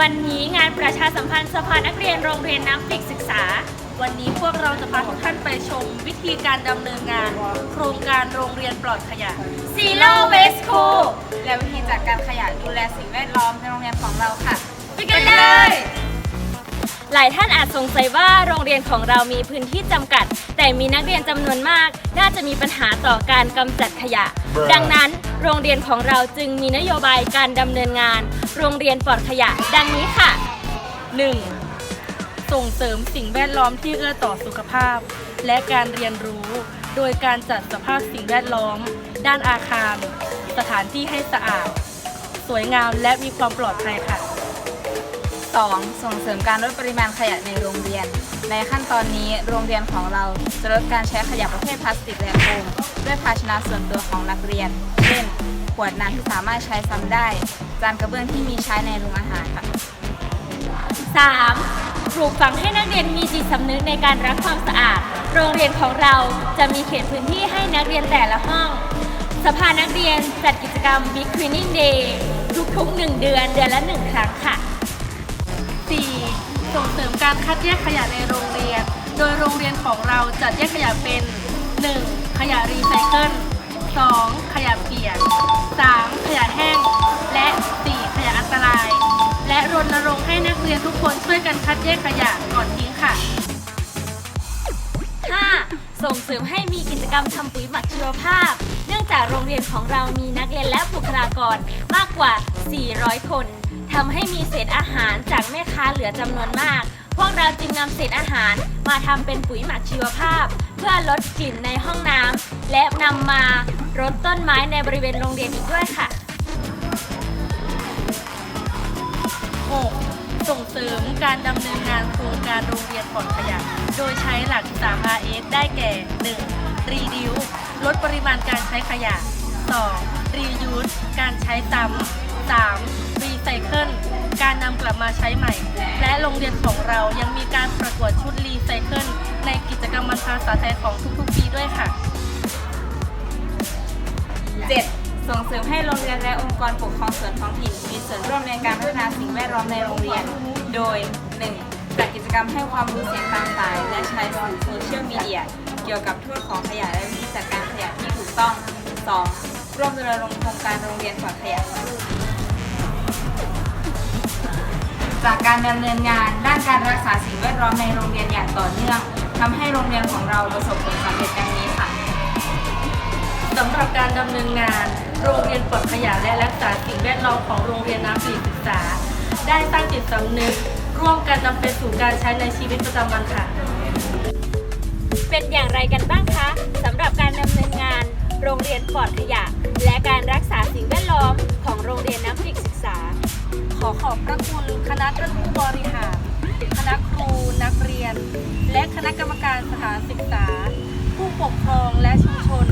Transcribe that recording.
วันนี้งานประชาสัมพันธ์สภานักเรียนโรงเรียนน้ำปิกศึกษา วันนี้พวกเราจะพาทุกท่านไปชมวิธีการดำเนินงาน โครงการโรงเรียนปลอดขยะ Zero Waste School และวิธีจัดการขยะดูแลสิ่งแวดล้อมในโรงเรียนของเราค่ะไปกันเลย หลายท่านอาจสงสัยว่าโรงเรียนของเรามีพื้นที่จำกัด แต่มีนักเรียนจำนวนมาก น่าจะมีปัญหาต่อการกำจัดขยะดังนั้นโรงเรียนของเราจึงมีนโยบายการดำเนินงาน โรงเรียนปลอดขยะ ดังนี้ค่ะ 1. ส่งเสริมสิ่งแวดล้อมที่เอื้อต่อสุขภาพ และการเรียนรู้ โดยการจัดสภาพสิ่งแวดล้อม ด้านอาคาร สถานที่ให้สะอาด สวยงามและมีความปลอดภัยค่ะ 2. ส่งเสริมการลดปริมาณขยะในโรงเรียน ในขั้นตอนนี้โรงเรียนของเราจะลดการใช้ขยะประเภทพลาสติกและโฟมด้วยภาชนะส่วนตัวของนักเรียน เช่น ขวดน้ำที่สามารถใช้ซ้ำได้ จานกระเบื้องที่มีใช้ในโรงอาหารค่ะ 3. ปลูกฝังให้นักเรียนมีจิตสำนึกในการรักความสะอาด โรงเรียนของเราจะมีเขตพื้นที่ให้นักเรียนแต่ละห้อง สภานักเรียนจัดกิจกรรม Big Cleaning Day ทุกๆ 1 เดือนเดือนละ 1 ครั้งค่ะ ส่งเสริมการคัดแยกขยะในโรงเรียน โดยโรงเรียนของเราจัดแยกขยะเป็น 1. ขยะรีไซเคิล 2. ขยะเปียก 3. ขยะแห้ง และ 4. ขยะอันตราย และรณรงค์ให้นักเรียนทุกคนช่วยกันคัดแยกขยะก่อนทิ้งค่ะ 5. ส่งเสริมให้มีกิจกรรมทำปุ๋ยหมักชีวภาพ เนื่องจากโรงเรียนของเรามีนักเรียนและบุคลากรมากกว่า 400 คน ทำให้มีเศษอาหารจากแม่ค้าเหลือจำนวนมาก พวกเราจึงนำเศษอาหารมาทำเป็นปุ๋ยหมักชีวภาพ เพื่อลดกลิ่นในห้องน้ำและนำมารดต้นไม้ในบริเวณโรงเรียนอีกด้วยค่ะ 6. ส่งเสริมการดำเนินงานโครงการโรงเรียนปลอดขยะ โดยใช้หลัก 3RS ได้แก่ 1. Reduce ลดปริมาณการใช้ขยะ 2. Reuse การใช้ซ้ำ 3. Recycle การนำกลับมาใช้ใหม่ และโรงเรียนของเรายังมีการประกวดชุด Recycle ในกิจกรรมวันภาษาไทยของทุกๆปีด้วยค่ะ 7. ส่งเสริมให้โรงเรียนและองค์กรปกครองส่วนท้องถิ่นมีส่วนร่วมในการพัฒนาสิ่งแวดล้อมในโรงเรียน โดย 1. จัดกิจกรรมให้ความรู้เสียงตามสาย และใช้สื่อโซเชียลมีเดียเกี่ยวกับโทษของขยะและวิธีจัดการขยะที่ถูกต้อง 2. ร่วมรณรงค์โครงการโรงเรียนปลอดขยะ จากการดำเนินงานด้านการรักษาสิ่งแวดล้อมในโรงเรียนอย่างต่อเนื่องทำให้โรงเรียนของเราประสบผลสำเร็จดังนี้ค่ะสำหรับการดำเนินงาน โรงเรียนปลอดขยะและรักษาสิ่งแวดล้อมของโรงเรียนน้ำปรีศึกษา ได้สร้างจิตสำนึก ร่วมกันนำไปสู่การใช้ในชีวิตประจำวันค่ะ เป็นอย่างไรกันบ้างคะสำหรับการดำเนินงาน โรงเรียนปลอดขยะ และการรักษาสิ่งแวดล้อมของโรงเรียนน้ำพริก ขอขอบพระคุณคณะท่านผู้บริหาร คณะครูนักเรียน และคณะกรรมการสถานศึกษา ผู้ปกครองและชุมชน